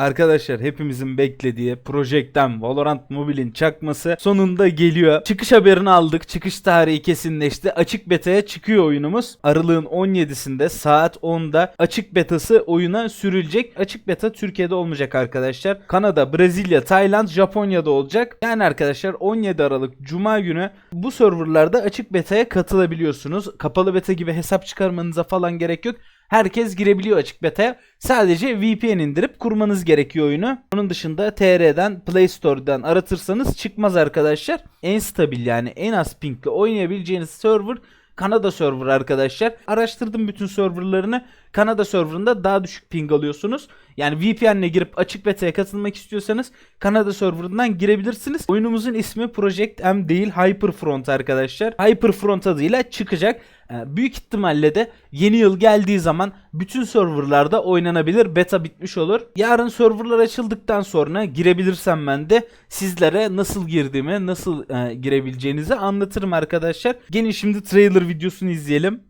Arkadaşlar hepimizin beklediği Project'ten Valorant Mobile'in çakması sonunda geliyor. Çıkış haberini aldık. Çıkış tarihi kesinleşti. Açık beta'ya çıkıyor oyunumuz. Aralığın 17'sinde saat 10'da açık betası oyuna sürülecek. Açık beta Türkiye'de olmayacak arkadaşlar. Kanada, Brezilya, Tayland, Japonya'da olacak. Yani arkadaşlar 17 Aralık Cuma günü bu serverlarda açık beta'ya katılabiliyorsunuz. Kapalı beta gibi hesap çıkarmanıza falan gerek yok. Herkes girebiliyor açık beta'ya. Sadece VPN indirip kurmanız gerekiyor oyunu. Onun dışında TR'den, Play Store'dan aratırsanız çıkmaz arkadaşlar. En stabil yani en az pinkle oynayabileceğiniz server Kanada server arkadaşlar. Araştırdım bütün serverlarını. Kanada serverında daha düşük ping alıyorsunuz. Yani VPN'le girip açık beta'ya katılmak istiyorsanız Kanada serverından girebilirsiniz. Oyunumuzun ismi Project M değil Hyperfront arkadaşlar. Hyperfront adıyla çıkacak. Ee, Büyük ihtimalle de yeni yıl geldiği zaman bütün serverlarda oynanabilir. Beta bitmiş olur. Yarın serverlar açıldıktan sonra girebilirsem ben de sizlere nasıl girdiğimi, nasıl e, girebileceğinizi anlatırım arkadaşlar. Gelin şimdi trailer videosunu izleyelim.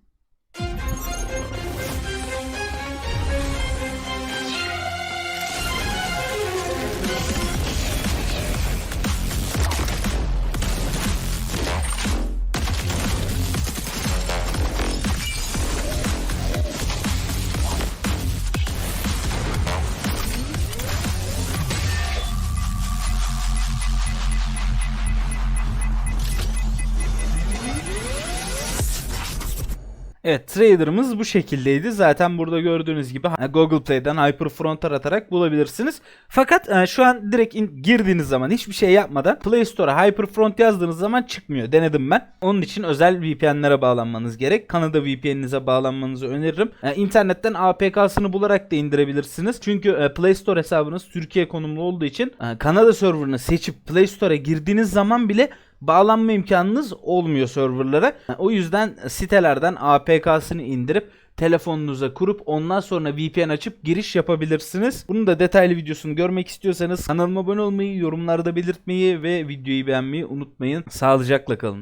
Evet trailerımız bu şekildeydi. Zaten burada gördüğünüz gibi Google Play'den Hyperfront aratarak bulabilirsiniz. Fakat e, şu an direkt in- girdiğiniz zaman hiçbir şey yapmadan Play Store'a Hyperfront yazdığınız zaman çıkmıyor. Denedim ben. Onun için özel VPN'lere bağlanmanız gerek. Kanada VPN'inize bağlanmanızı öneririm. E, internetten APK'sını bularak da indirebilirsiniz. Çünkü e, Play Store hesabınız Türkiye konumlu olduğu için e, Kanada serverını seçip Play Store'a girdiğiniz zaman bile bağlanma imkanınız olmuyor serverlara. O yüzden sitelerden APK'sını indirip telefonunuza kurup ondan sonra VPN açıp giriş yapabilirsiniz. Bunun da detaylı videosunu görmek istiyorsanız kanalıma abone olmayı, yorumlarda belirtmeyi ve videoyu beğenmeyi unutmayın. Sağlıcakla kalın.